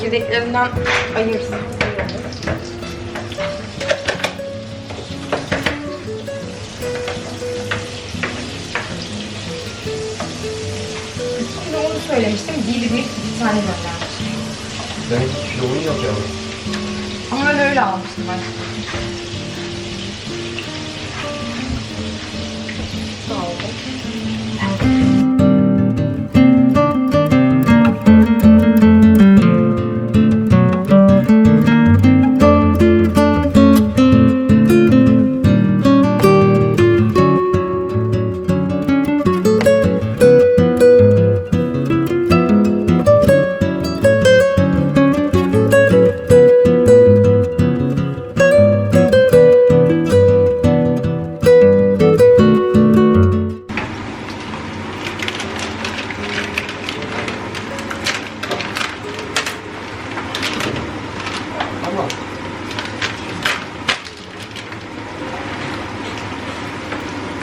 çekirdeklerinden ayırsın. Şimdi onu söylemiştim. Bir bir bir tane göndermiş. Demek ki kilomunu yok yani. Ama ben öyle almıştım ben.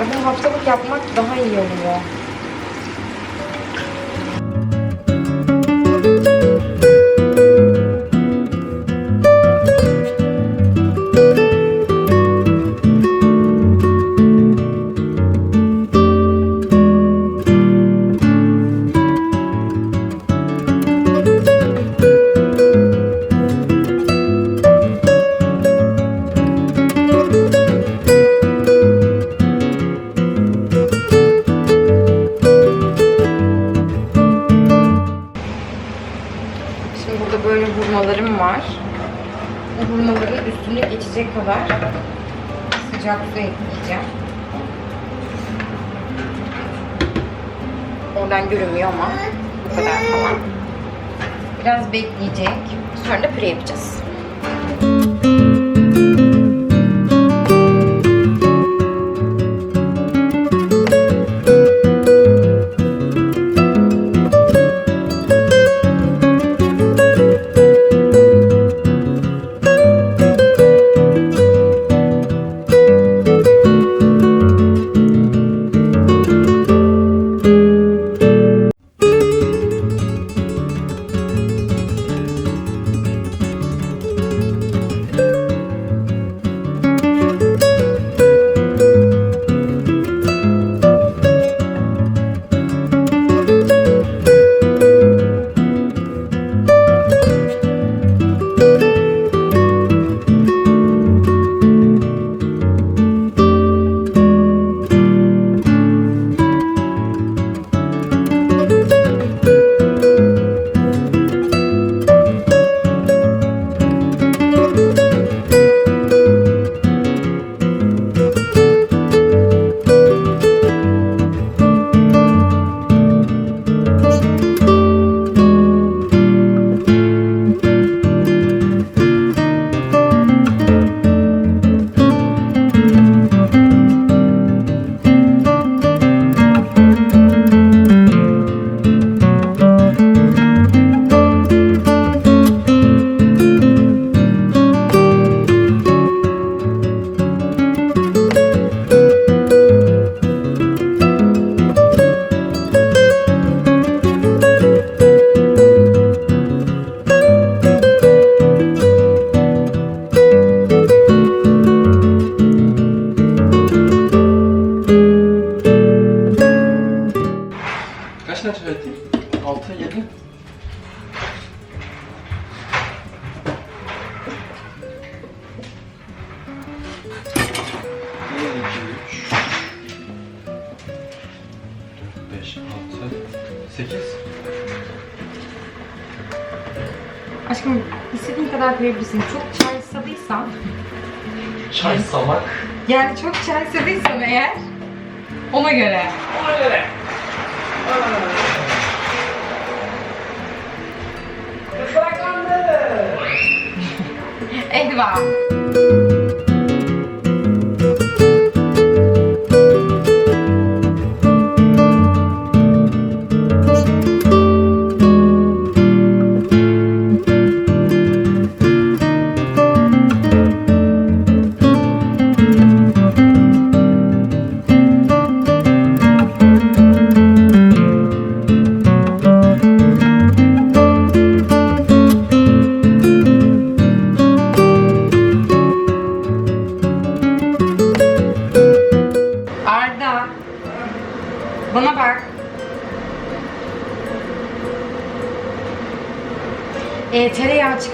Ya bu haftalık yapmak daha iyi oluyor. Su ekleyeceğim. Oradan görünmüyor ama bu kadar falan. Biraz bekleyecek. Sonra da püre yapacağız. Sekiz. Aşkım istediğin kadar koyabilirsin. Çok çay sadıysan, Çay samak. yani çok çay sadıysan eğer ona göre. Ona göre. Edva.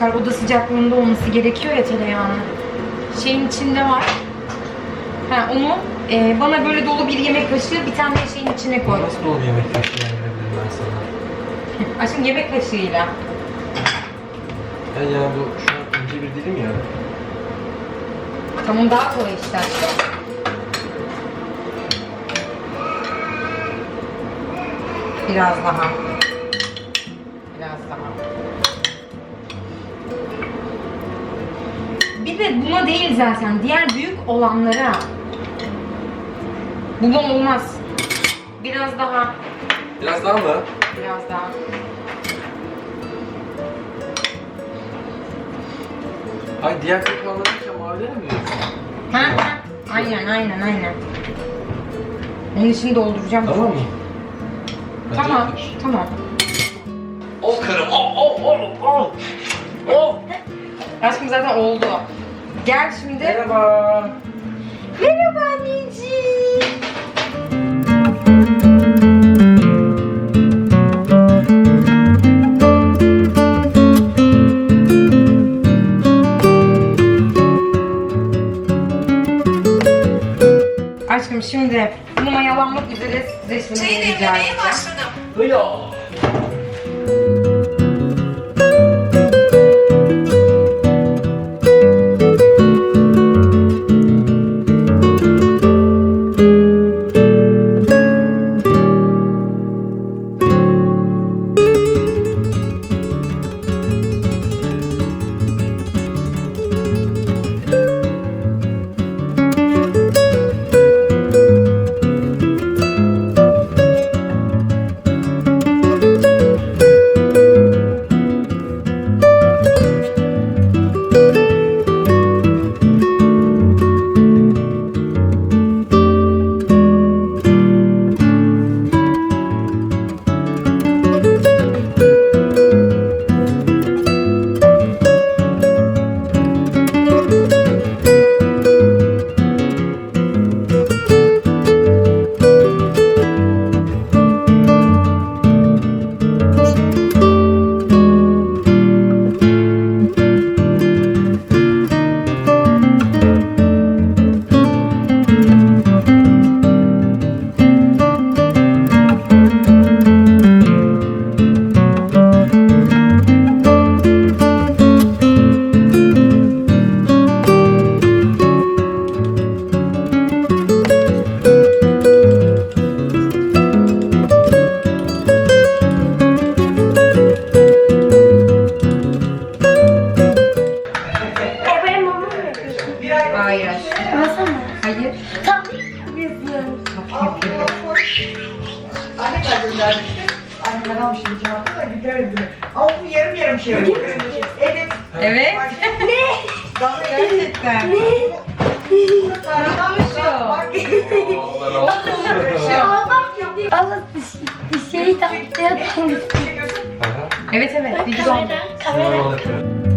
Çıkar. Oda sıcaklığında olması gerekiyor ya tereyağının. Şeyin içinde var. Ha, onu e, bana böyle dolu bir yemek kaşığı bir tane şeyin içine koy. Nasıl dolu yemek kaşığı verebilirim ben sana? Aşkım yemek kaşığıyla. Yani bu şu an ince bir dilim ya. Tamam daha kolay işte. Biraz daha. De buna değil zaten. Diğer büyük olanlara. Bu bol olmaz. Biraz daha. Biraz daha mı? Biraz daha. Ay diğer kakaoları işte mavileri mi diyorsun? Ha, ha. Aynen aynen aynen. Onun için dolduracağım. Tamam mı? Bence Tamam. yeter. Tamam. Ol karım, ol, ol, ol, ol. Ol. Aşkım zaten oldu. Gel şimdi. Merhaba. Merhaba anneciğim. Aşkım şimdi bunu mayalanmak üzere size şunu Çayı rica demlemeye edeceğim. başladım. Buyur. Evet. Evet. Daha gerçekten. Sarılamış o. Aa bak Allah bir şey koymuş. Evet evet. Kamera. Kamera.